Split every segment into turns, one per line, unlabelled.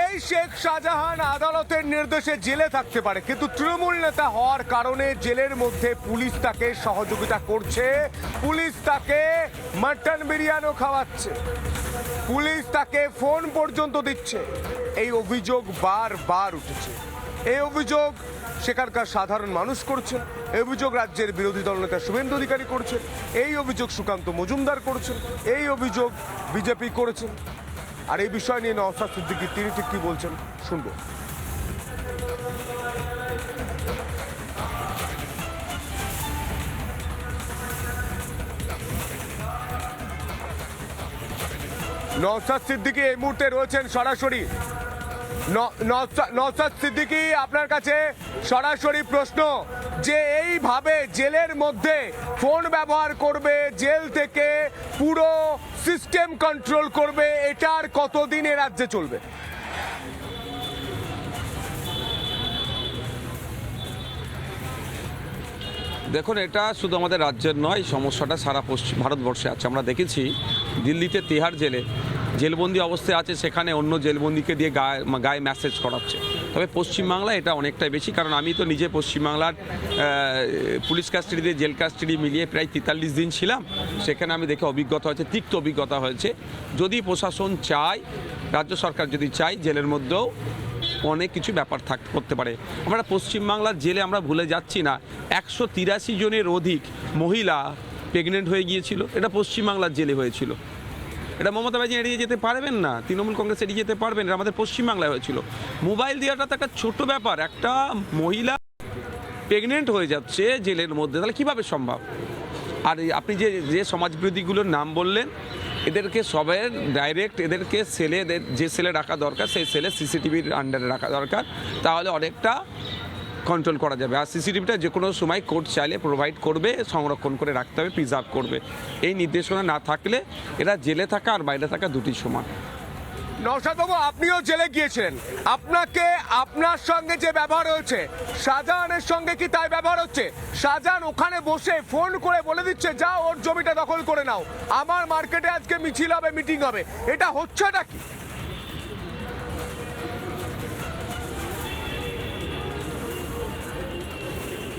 এই শেখ শাহজাহান আদালতের নির্দেশে জেলে থাকতে পারে, কিন্তু তৃণমূল নেতা হওয়ার কারণে জেলের মধ্যে পুলিশ তাকে সহযোগিতা করছে, পুলিশ তাকে মাটন বিরিয়ানিও খাওয়াচ্ছে, পুলিশ তাকে ফোন পর্যন্ত দিচ্ছে। এই অভিযোগ বারবার উঠেছে। এই অভিযোগ সেখানকার সাধারণ মানুষ করছেন এই অভিযোগ রাজ্যের বিরোধী দলনেতা শুভেন্দু অধিকারী করছেন এই অভিযোগ সুকান্ত মজুমদার করছেন এই অভিযোগ বিজেপি করেছেন আর এই বিষয় নিয়ে নওসাদ সিদ্দিকি তিনি ঠিক কি বলছেন শুনব। নওসাদ সিদ্দিকি এই মুহূর্তে রয়েছেন সরাসরি। ন- নওসা- নওসাদ সিদ্দিকি, আপনার কাছে সরাসরি প্রশ্ন, যে এইভাবে জেলের মধ্যে ফোন ব্যবহার করবে, জেল থেকে পুরো সিস্টেম কন্ট্রোল করবে, এটা আর কতদিন এ রাজ্যে চলবে?
দেখুন, এটা শুধু আমাদের রাজ্যের নয় সমস্যাটা সারা পশ্চিম ভারতবর্ষে আছে। আমরা দেখেছি দিল্লিতে তিহার জেলে জেলবন্দি অবস্থায় আছে, সেখানে অন্য জেলবন্দিকে দিয়ে গায়ে গায়ে মেসেজ করাচ্ছে। তবে পশ্চিমবাংলায় এটা অনেকটাই বেশি, কারণ আমি তো নিজে পশ্চিমবাংলার পুলিশ কাস্টাডি দিয়ে জেল কাস্টাডি মিলিয়ে প্রায় তেতাল্লিশ দিন ছিলাম। সেখানে আমি দেখে অভিজ্ঞতা হয়েছে, তিক্ত অভিজ্ঞতা হয়েছে। যদি প্রশাসন চায়, রাজ্য সরকার যদি চায়, জেলের মধ্যেও অনেক কিছু ব্যাপার থাক, করতে পারে। আমরা পশ্চিমবাংলার জেলে আমরা ভুলে যাচ্ছি না। একশো তিরাশি জনের অধিক মহিলা প্রেগনেন্ট হয়ে গিয়েছিল। এটা পশ্চিমবাংলার জেলে হয়েছিল। এটা মমতা ব্যানার্জি এড়িয়ে যেতে পারবেন না, তৃণমূল কংগ্রেস এড়িয়ে যেতে পারবেন এটা আমাদের পশ্চিমবাংলায় হয়েছিল। মোবাইল দেওয়াটা তো একটা ছোট ব্যাপার, একটা মহিলা প্রেগনেন্ট হয়ে যাচ্ছে জেলের মধ্যে, তাহলে কীভাবে সম্ভব? আর আপনি যে যে সমাজবিরোধীগুলোর নাম বললেন, এদেরকে সবের ডাইরেক্ট এদেরকে সেলে যে সেলে রাখা দরকার, সেই সেলে সিসিটিভির আন্ডারে রাখা দরকার। তাহলে অনেকটা কন্ট্রোল করা যাবে। আর সিসিটিভিটা যে কোনো সময় কোর্ট চাইলে প্রোভাইড করবে, সংরক্ষণ করে রাখতে হবে প্রিজার্ভ করবে। এই নির্দেশনা না থাকলে এরা জেলে থাকা আর বাইরে থাকা দুটি সমান।
নওশাদ আপনিও জেলে গিয়েছিলেন। আপনাকে আপনার সঙ্গে যে ব্যবহার হয়েছে, শাহজাহানের সঙ্গে কি তাই ব্যবহার হচ্ছে? শাহজাহান ওখানে বসে ফোন করে বলে দিচ্ছে, যা ওর জমিটা দখল করে নাও। আমার মার্কেটে আজকে মিছিল হবে মিটিং হবে। এটা হচ্ছেটা কি?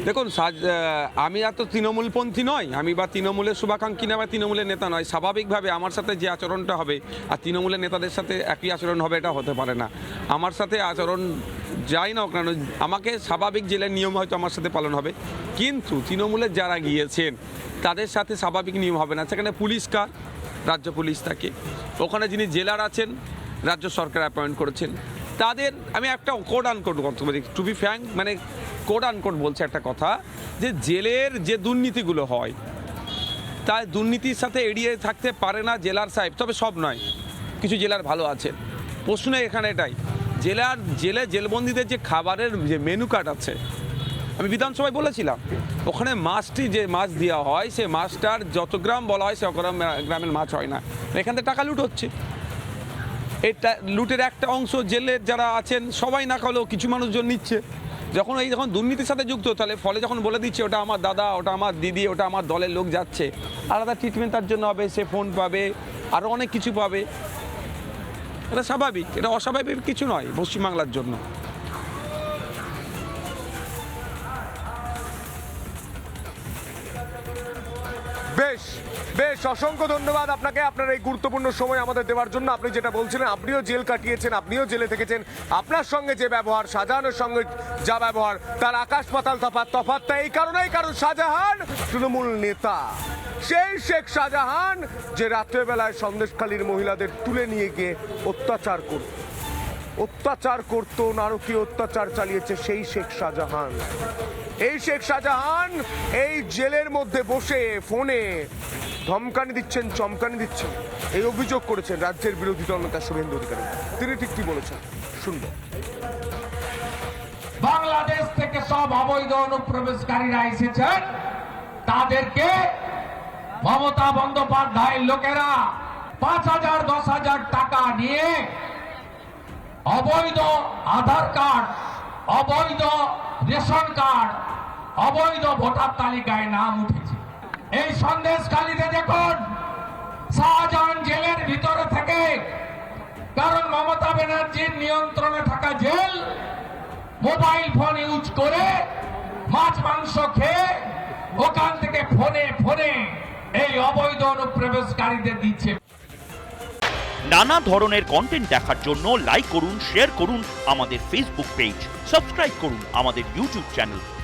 দেখুন আমি এত তৃণমূলপন্থী নয় আমি বা তৃণমূলের শুভাকাঙ্ক্ষী না বা তৃণমূলের নেতা নয় স্বাভাবিকভাবে আমার সাথে যে আচরণটা হবে আর তৃণমূলের নেতাদের সাথে একই আচরণ হবে, এটা হতে পারে না। আমার সাথে আচরণ যাই না কেন, আমাকে স্বাভাবিক জেলের নিয়ম হয়তো আমার সাথে পালন হবে। কিন্তু তৃণমূলের যারা গিয়েছেন, তাদের সাথে স্বাভাবিক নিয়ম হবে না। সেখানে পুলিশ কার? রাজ্য পুলিশ থাকে ওখানে যিনি জেলার আছেন, রাজ্য সরকার অ্যাপয়েন্ট করেছেন। তাদের, আমি একটা কোড আনকোড বক্তব্য দিই টু বি ফ্যাঙ্ক মানে কোড আনকোড বলছে একটা কথা যে জেলের যে দুর্নীতিগুলো হয় তাই দুর্নীতির সাথে এড়িয়ে থাকতে পারে না জেলার সাহেব। তবে সব নয়, কিছু জেলার ভালো আছে। প্রশ্ন এখানে এটাই, জেলার, জেলে জেলবন্দীদের যে খাবারের যে মেনু কার্ড আছে, আমি বিধানসভায় বলেছিলাম, ওখানে মাছটি যে মাছ দেওয়া হয় সে মাছটার যত গ্রাম বলা হয় সে গ্রাম, গ্রামের মাছ হয় না। এখান থেকে টাকা লুট হচ্ছে। এটা, লুটের একটা অংশ জেলের যারা আছেন, সবাই না খালেও কিছু মানুষজন নিচ্ছে। যখন এই যখন দুর্নীতির সাথে যুক্ত, তাহলে ফলে যখন বলে দিচ্ছে, ওটা আমার দাদা, ওটা আমার দিদি, ওটা আমার দলের লোক যাচ্ছে। আলাদা ট্রিটমেন্ট তার জন্য হবে, সে ফোন পাবে আরও অনেক কিছু পাবে। এটা স্বাভাবিক, এটা অস্বাভাবিক কিছু নয় পশ্চিমবাংলার জন্য।
বেশ বেশ, অসংখ্য ধন্যবাদ আপনাকে। আপনার এই গুরুত্বপূর্ণ সময় আমাদের দেওয়ার জন্য। আপনি যেটা বলছিলেন, আপনিও জেল কাটিয়েছেন, আপনিও জেলে থেকেছেন। আপনার সঙ্গে যে ব্যবহার, শাহজাহানের সঙ্গে যা ব্যবহার, তার আকাশ পাতাল তফাৎ, তফাৎটা এই কারণেই, কারণ শাহজাহান তৃণমূল নেতা। সেই শেখ শাহজাহান যে রাত্রেবেলায় সন্দেশখালীর মহিলাদের তুলে নিয়ে গিয়ে অত্যাচার করত। অত্যাচার করত, নারকীয় অত্যাচার চালিয়েছে সেই শেখ শাহজাহান। এই শেখ শাহজাহান এই জেলের মধ্যে বসে ফোনে ধমকানি দিচ্ছেন, চমকানি দিচ্ছেন। এই অভিযোগ করেছেন রাজ্যের বিরোধী দল নেতা শুভেন্দু অধিকারী। তিনি ঠিক কি বলেছেন? শুনব।
বাংলাদেশ থেকে সব অবৈধ অনুপ্রবেশকারীরা এসেছেন। তাদেরকে মমতা বন্দ্যোপাধ্যায়ের লোকেরা পাঁচ হাজার, দশ হাজার টাকা নিয়ে অবৈধ আধার কার্ড, অবৈধ রেশন কার্ড, অবৈধ ভোটার তালিকায় নাম উঠেছে। এই সন্দেশখালীতে দেখুন, শাহজাহান জেলের ভিতরে থেকে কারণ মমতা ব্যানার্জির নিয়ন্ত্রণে থাকা জেল মোবাইল ফোন ইউজ করে মাছ, মাংস খেয়ে ওখান থেকে ফোনে ফোনে এই অবৈধ অনুপ্রবেশকারীদের দিচ্ছে।
নানা ধরনের কন্টেন্ট দেখার জন্য লাইক করুন শেয়ার করুন আমাদের ফেসবুক পেজ সাবস্ক্রাইব করুন আমাদের ইউটিউব চ্যানেল